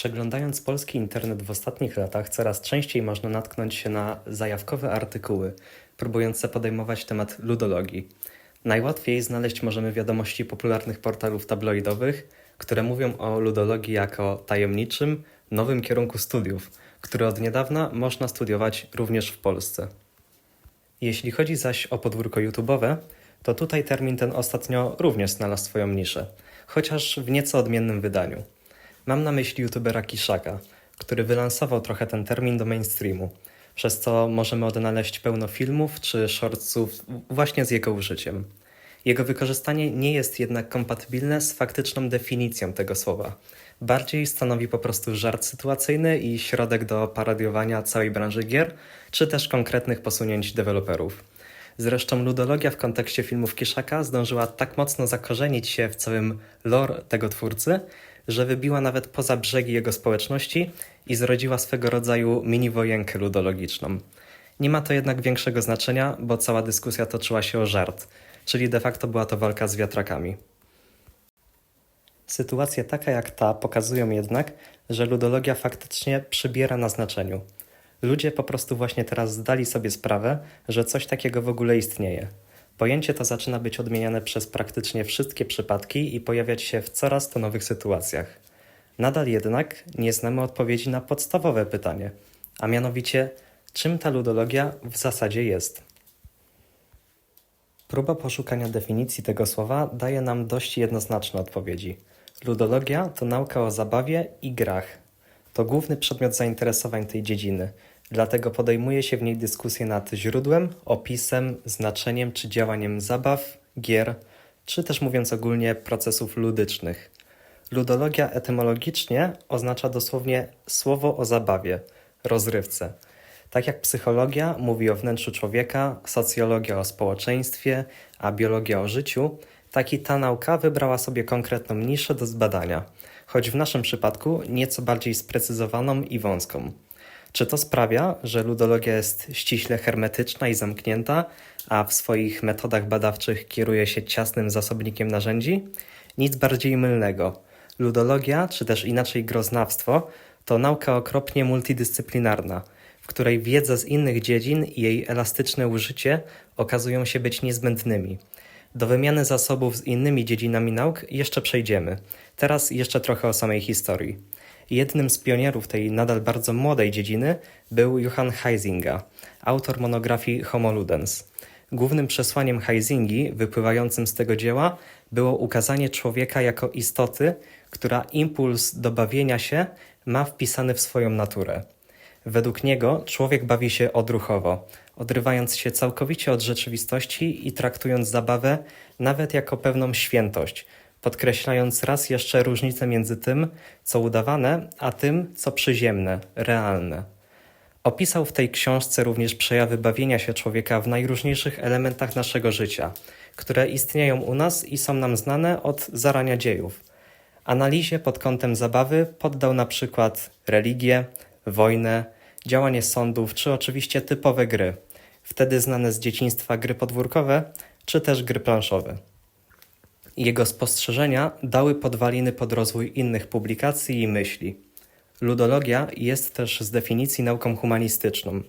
Przeglądając polski internet w ostatnich latach, coraz częściej można natknąć się na zajawkowe artykuły próbujące podejmować temat ludologii. Najłatwiej znaleźć możemy wiadomości popularnych portalów tabloidowych, które mówią o ludologii jako tajemniczym, nowym kierunku studiów, który od niedawna można studiować również w Polsce. Jeśli chodzi zaś o podwórko YouTube'owe, to tutaj termin ten ostatnio również znalazł swoją niszę, chociaż w nieco odmiennym wydaniu. Mam na myśli youtubera Kiszaka, który wylansował trochę ten termin do mainstreamu, przez co możemy odnaleźć pełno filmów czy shortsów właśnie z jego użyciem. Jego wykorzystanie nie jest jednak kompatybilne z faktyczną definicją tego słowa. Bardziej stanowi po prostu żart sytuacyjny i środek do parodiowania całej branży gier, czy też konkretnych posunięć deweloperów. Zresztą ludologia w kontekście filmów Kiszaka zdążyła tak mocno zakorzenić się w całym lore tego twórcy, że wybiła nawet poza brzegi jego społeczności i zrodziła swego rodzaju mini wojenkę ludologiczną. Nie ma to jednak większego znaczenia, bo cała dyskusja toczyła się o żart, czyli de facto była to walka z wiatrakami. Sytuacje taka jak ta pokazują jednak, że ludologia faktycznie przybiera na znaczeniu. Ludzie po prostu właśnie teraz zdali sobie sprawę, że coś takiego w ogóle istnieje. Pojęcie to zaczyna być odmieniane przez praktycznie wszystkie przypadki i pojawiać się w coraz to nowych sytuacjach. Nadal jednak nie znamy odpowiedzi na podstawowe pytanie, a mianowicie, czym ta ludologia w zasadzie jest. Próba poszukania definicji tego słowa daje nam dość jednoznaczne odpowiedzi. Ludologia to nauka o zabawie i grach. To główny przedmiot zainteresowań tej dziedziny, dlatego podejmuje się w niej dyskusję nad źródłem, opisem, znaczeniem czy działaniem zabaw, gier, czy też mówiąc ogólnie procesów ludycznych. Ludologia etymologicznie oznacza dosłownie słowo o zabawie, rozrywce. Tak jak psychologia mówi o wnętrzu człowieka, socjologia o społeczeństwie, a biologia o życiu, tak i ta nauka wybrała sobie konkretną niszę do zbadania, choć w naszym przypadku nieco bardziej sprecyzowaną i wąską. Czy to sprawia, że ludologia jest ściśle hermetyczna i zamknięta, a w swoich metodach badawczych kieruje się ciasnym zasobnikiem narzędzi? Nic bardziej mylnego. Ludologia, czy też inaczej groznawstwo, to nauka okropnie multidyscyplinarna, w której wiedza z innych dziedzin i jej elastyczne użycie okazują się być niezbędnymi. Do wymiany zasobów z innymi dziedzinami nauk jeszcze przejdziemy. Teraz jeszcze trochę o samej historii. Jednym z pionierów tej nadal bardzo młodej dziedziny był Johann Heisinga, autor monografii Homo Ludens. Głównym przesłaniem Heisingi wypływającym z tego dzieła było ukazanie człowieka jako istoty, która impuls do bawienia się ma wpisany w swoją naturę. Według niego człowiek bawi się odruchowo, odrywając się całkowicie od rzeczywistości i traktując zabawę nawet jako pewną świętość, podkreślając raz jeszcze różnicę między tym, co udawane, a tym, co przyziemne, realne. Opisał w tej książce również przejawy bawienia się człowieka w najróżniejszych elementach naszego życia, które istnieją u nas i są nam znane od zarania dziejów. Analizie pod kątem zabawy poddał na przykład religię, wojnę, działanie sądów czy oczywiście typowe gry, wtedy znane z dzieciństwa gry podwórkowe czy też gry planszowe. Jego spostrzeżenia dały podwaliny pod rozwój innych publikacji i myśli. Ludologia jest też z definicji nauką humanistyczną,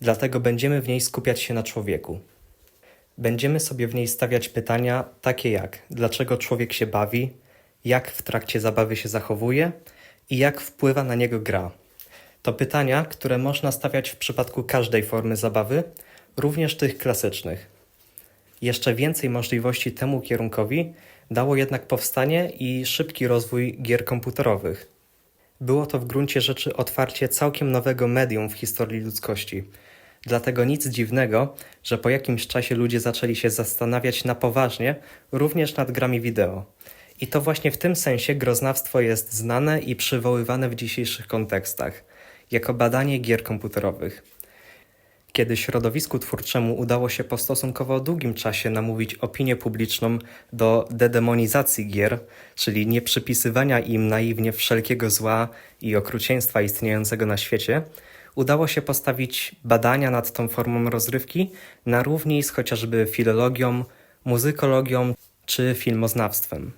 dlatego będziemy w niej skupiać się na człowieku. Będziemy sobie w niej stawiać pytania takie jak: dlaczego człowiek się bawi, jak w trakcie zabawy się zachowuje i jak wpływa na niego gra. To pytania, które można stawiać w przypadku każdej formy zabawy, również tych klasycznych. Jeszcze więcej możliwości temu kierunkowi dało jednak powstanie i szybki rozwój gier komputerowych. Było to w gruncie rzeczy otwarcie całkiem nowego medium w historii ludzkości. Dlatego nic dziwnego, że po jakimś czasie ludzie zaczęli się zastanawiać na poważnie również nad grami wideo. I to właśnie w tym sensie groznawstwo jest znane i przywoływane w dzisiejszych kontekstach, jako badanie gier komputerowych. Kiedy środowisku twórczemu udało się po stosunkowo długim czasie namówić opinię publiczną do dedemonizacji gier, czyli nie przypisywania im naiwnie wszelkiego zła i okrucieństwa istniejącego na świecie, udało się postawić badania nad tą formą rozrywki na równi z chociażby filologią, muzykologią czy filmoznawstwem.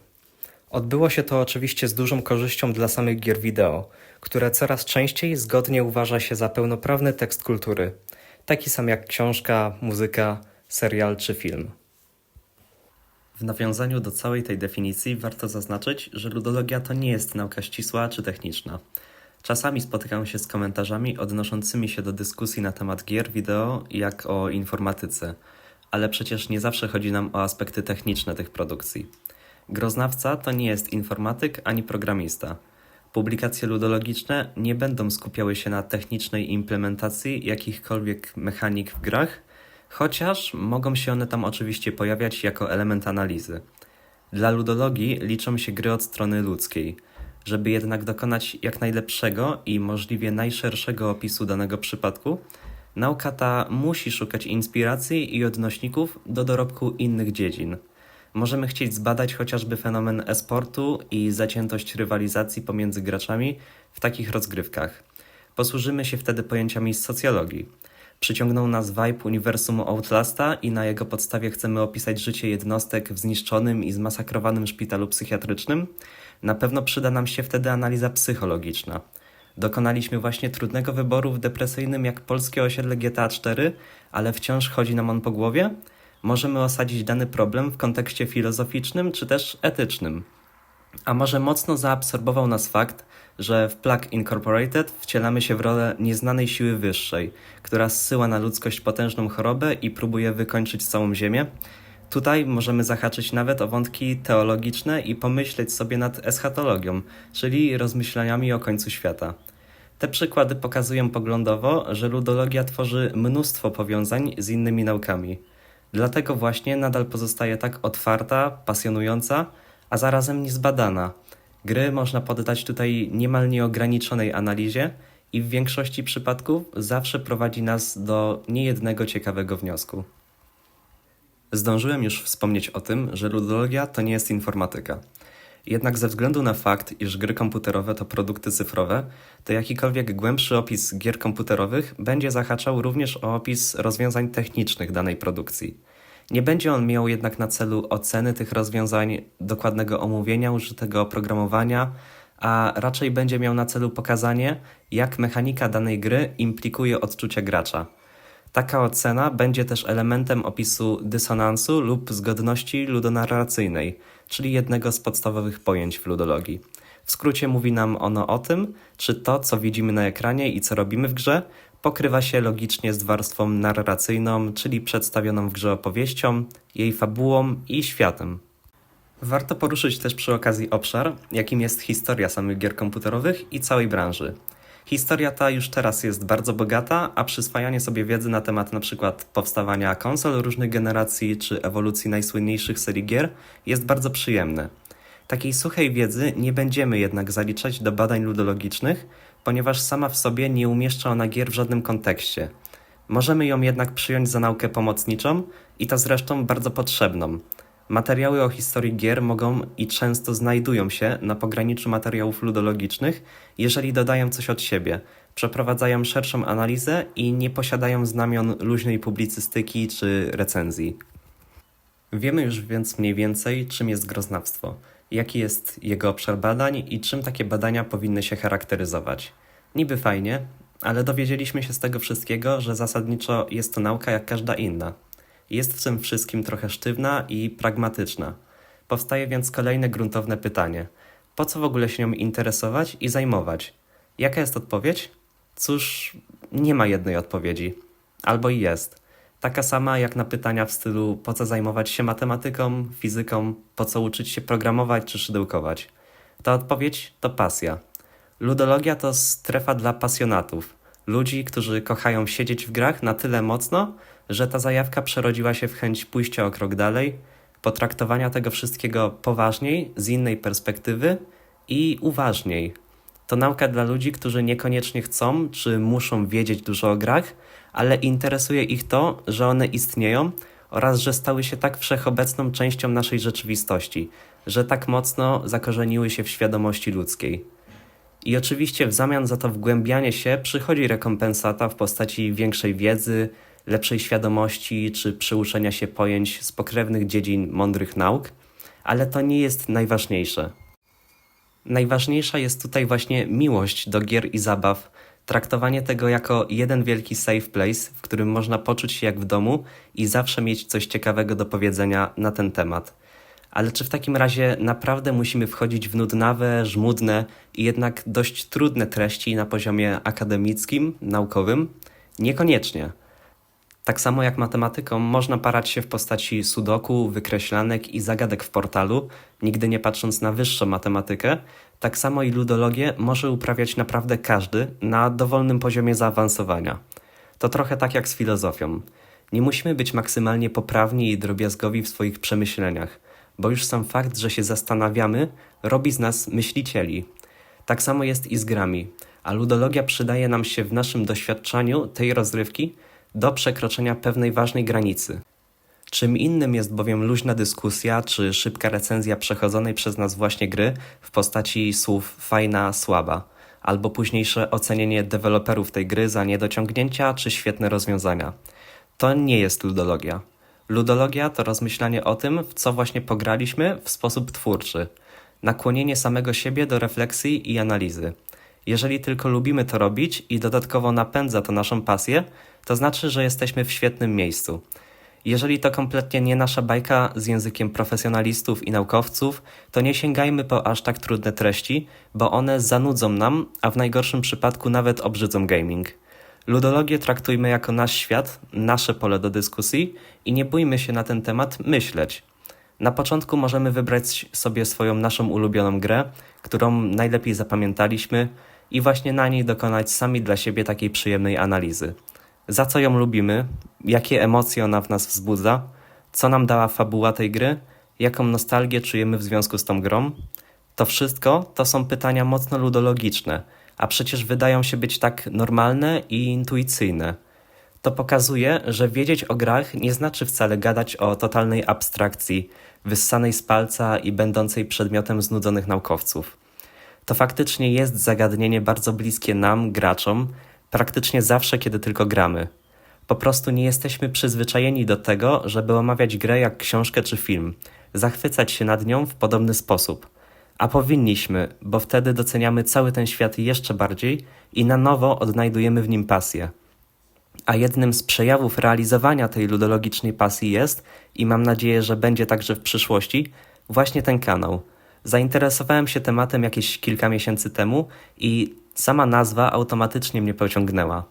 Odbyło się to oczywiście z dużą korzyścią dla samych gier wideo, które coraz częściej zgodnie uważa się za pełnoprawny tekst kultury, taki sam jak książka, muzyka, serial czy film. W nawiązaniu do całej tej definicji warto zaznaczyć, że ludologia to nie jest nauka ścisła czy techniczna. Czasami spotykam się z komentarzami odnoszącymi się do dyskusji na temat gier wideo jak o informatyce, ale przecież nie zawsze chodzi nam o aspekty techniczne tych produkcji. Groznawca to nie jest informatyk ani programista. Publikacje ludologiczne nie będą skupiały się na technicznej implementacji jakichkolwiek mechanik w grach, chociaż mogą się one tam oczywiście pojawiać jako element analizy. Dla ludologii liczą się gry od strony ludzkiej. Żeby jednak dokonać jak najlepszego i możliwie najszerszego opisu danego przypadku, nauka ta musi szukać inspiracji i odnośników do dorobku innych dziedzin. Możemy chcieć zbadać chociażby fenomen e-sportu i zaciętość rywalizacji pomiędzy graczami w takich rozgrywkach. Posłużymy się wtedy pojęciami z socjologii. Przyciągnął nas vibe uniwersum Outlasta i na jego podstawie chcemy opisać życie jednostek w zniszczonym i zmasakrowanym szpitalu psychiatrycznym? Na pewno przyda nam się wtedy analiza psychologiczna. Dokonaliśmy właśnie trudnego wyboru w depresyjnym jak polskie osiedle GTA 4, ale wciąż chodzi nam on po głowie? Możemy osadzić dany problem w kontekście filozoficznym czy też etycznym. A może mocno zaabsorbował nas fakt, że w Plug Incorporated wcielamy się w rolę nieznanej siły wyższej, która zsyła na ludzkość potężną chorobę i próbuje wykończyć całą Ziemię? Tutaj możemy zahaczyć nawet o wątki teologiczne i pomyśleć sobie nad eschatologią, czyli rozmyślaniami o końcu świata. Te przykłady pokazują poglądowo, że ludologia tworzy mnóstwo powiązań z innymi naukami. Dlatego właśnie nadal pozostaje tak otwarta, pasjonująca, a zarazem niezbadana. Gry można poddać tutaj niemal nieograniczonej analizie i w większości przypadków zawsze prowadzi nas do niejednego ciekawego wniosku. Zdążyłem już wspomnieć o tym, że ludologia to nie jest informatyka. Jednak ze względu na fakt, iż gry komputerowe to produkty cyfrowe, to jakikolwiek głębszy opis gier komputerowych będzie zahaczał również o opis rozwiązań technicznych danej produkcji. Nie będzie on miał jednak na celu oceny tych rozwiązań, dokładnego omówienia użytego oprogramowania, a raczej będzie miał na celu pokazanie, jak mechanika danej gry implikuje odczucia gracza. Taka ocena będzie też elementem opisu dysonansu lub zgodności ludonarracyjnej, czyli jednego z podstawowych pojęć w ludologii. W skrócie mówi nam ono o tym, czy to, co widzimy na ekranie i co robimy w grze, pokrywa się logicznie z warstwą narracyjną, czyli przedstawioną w grze opowieścią, jej fabułą i światem. Warto poruszyć też przy okazji obszar, jakim jest historia samych gier komputerowych i całej branży. Historia ta już teraz jest bardzo bogata, a przyswajanie sobie wiedzy na temat np. powstawania konsol różnych generacji czy ewolucji najsłynniejszych serii gier jest bardzo przyjemne. Takiej suchej wiedzy nie będziemy jednak zaliczać do badań ludologicznych, ponieważ sama w sobie nie umieszcza ona gier w żadnym kontekście. Możemy ją jednak przyjąć za naukę pomocniczą i to zresztą bardzo potrzebną. Materiały o historii gier mogą i często znajdują się na pograniczu materiałów ludologicznych, jeżeli dodają coś od siebie, przeprowadzają szerszą analizę i nie posiadają znamion luźnej publicystyki czy recenzji. Wiemy już więc mniej więcej, czym jest groznawstwo, jaki jest jego obszar badań i czym takie badania powinny się charakteryzować. Niby fajnie, ale dowiedzieliśmy się z tego wszystkiego, że zasadniczo jest to nauka jak każda inna. Jest w tym wszystkim trochę sztywna i pragmatyczna. Powstaje więc kolejne gruntowne pytanie: po co w ogóle się nią interesować i zajmować? Jaka jest odpowiedź? Cóż, nie ma jednej odpowiedzi. Albo i jest. Taka sama jak na pytania w stylu po co zajmować się matematyką, fizyką, po co uczyć się programować czy szydełkować. Ta odpowiedź to pasja. Ludologia to strefa dla pasjonatów, ludzi, którzy kochają siedzieć w grach na tyle mocno, że ta zajawka przerodziła się w chęć pójścia o krok dalej, potraktowania tego wszystkiego poważniej, z innej perspektywy i uważniej. To nauka dla ludzi, którzy niekoniecznie chcą czy muszą wiedzieć dużo o grach, ale interesuje ich to, że one istnieją oraz że stały się tak wszechobecną częścią naszej rzeczywistości, że tak mocno zakorzeniły się w świadomości ludzkiej. I oczywiście w zamian za to wgłębianie się przychodzi rekompensata w postaci większej wiedzy, lepszej świadomości czy przyuczenia się pojęć z pokrewnych dziedzin mądrych nauk, ale to nie jest najważniejsze. Najważniejsza jest tutaj właśnie miłość do gier i zabaw, traktowanie tego jako jeden wielki safe place, w którym można poczuć się jak w domu i zawsze mieć coś ciekawego do powiedzenia na ten temat. Ale czy w takim razie naprawdę musimy wchodzić w nudnawe, żmudne i jednak dość trudne treści na poziomie akademickim, naukowym? Niekoniecznie. Tak samo jak matematyką, można parać się w postaci sudoku, wykreślanek i zagadek w portalu, nigdy nie patrząc na wyższą matematykę, tak samo i ludologię może uprawiać naprawdę każdy na dowolnym poziomie zaawansowania. To trochę tak jak z filozofią. Nie musimy być maksymalnie poprawni i drobiazgowi w swoich przemyśleniach, bo już sam fakt, że się zastanawiamy, robi z nas myślicieli. Tak samo jest i z grami, a ludologia przydaje nam się w naszym doświadczaniu tej rozrywki do przekroczenia pewnej ważnej granicy. Czym innym jest bowiem luźna dyskusja czy szybka recenzja przechodzonej przez nas właśnie gry w postaci słów fajna, słaba, albo późniejsze ocenienie deweloperów tej gry za niedociągnięcia czy świetne rozwiązania. To nie jest ludologia. Ludologia to rozmyślanie o tym, w co właśnie pograliśmy w sposób twórczy, nakłonienie samego siebie do refleksji i analizy. Jeżeli tylko lubimy to robić i dodatkowo napędza to naszą pasję, to znaczy, że jesteśmy w świetnym miejscu. Jeżeli to kompletnie nie nasza bajka z językiem profesjonalistów i naukowców, to nie sięgajmy po aż tak trudne treści, bo one zanudzą nam, a w najgorszym przypadku nawet obrzydzą gaming. Ludologię traktujmy jako nasz świat, nasze pole do dyskusji i nie bójmy się na ten temat myśleć. Na początku możemy wybrać sobie swoją naszą ulubioną grę, którą najlepiej zapamiętaliśmy i właśnie na niej dokonać sami dla siebie takiej przyjemnej analizy. Za co ją lubimy, jakie emocje ona w nas wzbudza, co nam dała fabuła tej gry, jaką nostalgię czujemy w związku z tą grą. To wszystko to są pytania mocno ludologiczne, a przecież wydają się być tak normalne i intuicyjne. To pokazuje, że wiedzieć o grach nie znaczy wcale gadać o totalnej abstrakcji, wyssanej z palca i będącej przedmiotem znudzonych naukowców. To faktycznie jest zagadnienie bardzo bliskie nam, graczom, praktycznie zawsze, kiedy tylko gramy. Po prostu nie jesteśmy przyzwyczajeni do tego, żeby omawiać grę jak książkę czy film, zachwycać się nad nią w podobny sposób. A powinniśmy, bo wtedy doceniamy cały ten świat jeszcze bardziej i na nowo odnajdujemy w nim pasję. A jednym z przejawów realizowania tej ludologicznej pasji jest, i mam nadzieję, że będzie także w przyszłości, właśnie ten kanał. Zainteresowałem się tematem jakieś kilka miesięcy temu i sama nazwa automatycznie mnie pociągnęła.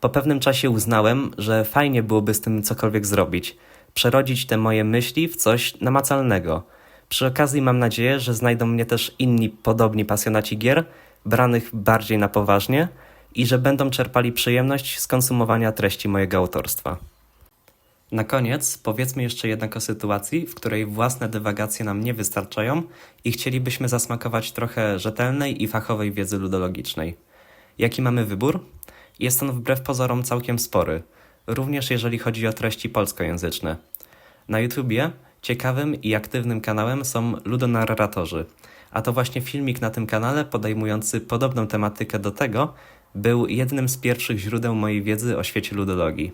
Po pewnym czasie uznałem, że fajnie byłoby z tym cokolwiek zrobić, przerodzić te moje myśli w coś namacalnego. Przy okazji mam nadzieję, że znajdą mnie też inni podobni pasjonaci gier, branych bardziej na poważnie i że będą czerpali przyjemność z konsumowania treści mojego autorstwa. Na koniec powiedzmy jeszcze jednak o sytuacji, w której własne dywagacje nam nie wystarczają i chcielibyśmy zasmakować trochę rzetelnej i fachowej wiedzy ludologicznej. Jaki mamy wybór? Jest on wbrew pozorom całkiem spory, również jeżeli chodzi o treści polskojęzyczne. Na YouTubie ciekawym i aktywnym kanałem są ludonarratorzy, a to właśnie filmik na tym kanale podejmujący podobną tematykę do tego był jednym z pierwszych źródeł mojej wiedzy o świecie ludologii.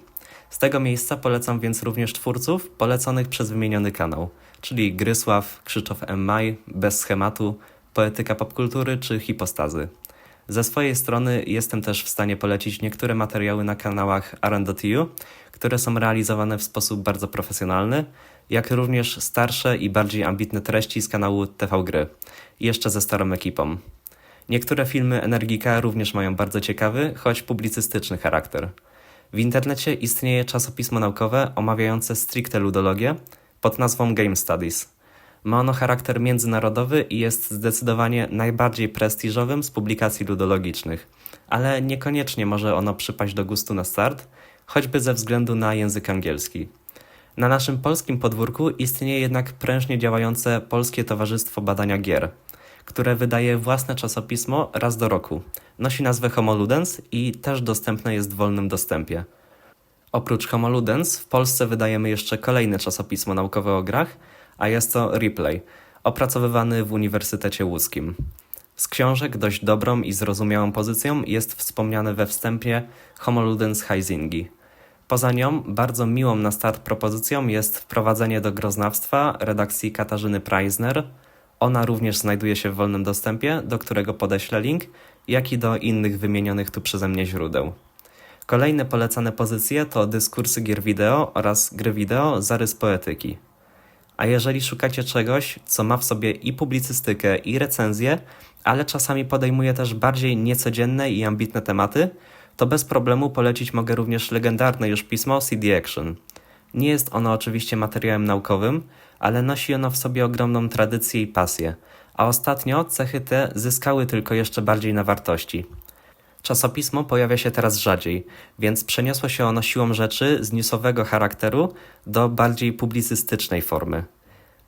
Z tego miejsca polecam więc również twórców poleconych przez wymieniony kanał, czyli Grysław, Krzysztof M. Maj, Bez Schematu, Poetyka Popkultury czy Hipostazy. Ze swojej strony jestem też w stanie polecić niektóre materiały na kanałach Aran.tu, które są realizowane w sposób bardzo profesjonalny, jak również starsze i bardziej ambitne treści z kanału TV Gry, jeszcze ze starą ekipą. Niektóre filmy Energika również mają bardzo ciekawy, choć publicystyczny charakter. W internecie istnieje czasopismo naukowe omawiające stricte ludologię pod nazwą Game Studies. Ma ono charakter międzynarodowy i jest zdecydowanie najbardziej prestiżowym z publikacji ludologicznych, ale niekoniecznie może ono przypaść do gustu na start, choćby ze względu na język angielski. Na naszym polskim podwórku istnieje jednak prężnie działające Polskie Towarzystwo Badania Gier – które wydaje własne czasopismo raz do roku. Nosi nazwę Homo Ludens i też dostępne jest w wolnym dostępie. Oprócz Homo Ludens w Polsce wydajemy jeszcze kolejne czasopismo naukowe o grach, a jest to Replay, opracowywany w Uniwersytecie Łódzkim. Z książek dość dobrą i zrozumiałą pozycją jest wspomniane we wstępie Homo Ludens Heisingi. Poza nią bardzo miłą na start propozycją jest wprowadzenie do groznawstwa redakcji Katarzyny Preisner – Ona również znajduje się w wolnym dostępie, do którego podeślę link, jak i do innych wymienionych tu przeze mnie źródeł. Kolejne polecane pozycje to dyskursy gier wideo oraz gry wideo zarys poetyki. A jeżeli szukacie czegoś, co ma w sobie i publicystykę, i recenzję, ale czasami podejmuje też bardziej niecodzienne i ambitne tematy, to bez problemu polecić mogę również legendarne już pismo CD Action. Nie jest ono oczywiście materiałem naukowym, ale nosi ono w sobie ogromną tradycję i pasję, a ostatnio cechy te zyskały tylko jeszcze bardziej na wartości. Czasopismo pojawia się teraz rzadziej, więc przeniosło się ono siłą rzeczy z newsowego charakteru do bardziej publicystycznej formy.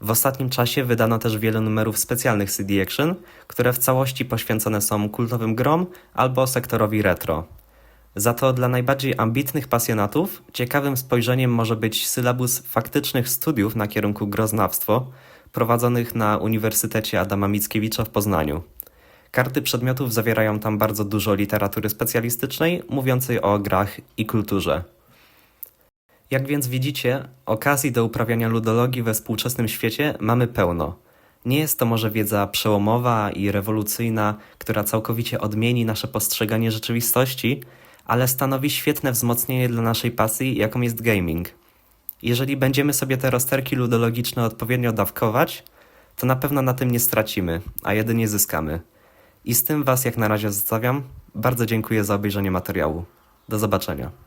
W ostatnim czasie wydano też wiele numerów specjalnych CD Action, które w całości poświęcone są kultowym grom albo sektorowi retro. Za to dla najbardziej ambitnych pasjonatów ciekawym spojrzeniem może być sylabus faktycznych studiów na kierunku groznawstwo prowadzonych na Uniwersytecie Adama Mickiewicza w Poznaniu. Karty przedmiotów zawierają tam bardzo dużo literatury specjalistycznej mówiącej o grach i kulturze. Jak więc widzicie, okazji do uprawiania ludologii we współczesnym świecie mamy pełno. Nie jest to może wiedza przełomowa i rewolucyjna, która całkowicie odmieni nasze postrzeganie rzeczywistości, ale stanowi świetne wzmocnienie dla naszej pasji, jaką jest gaming. Jeżeli będziemy sobie te rozterki ludologiczne odpowiednio dawkować, to na pewno na tym nie stracimy, a jedynie zyskamy. I z tym Was jak na razie zostawiam. Bardzo dziękuję za obejrzenie materiału. Do zobaczenia.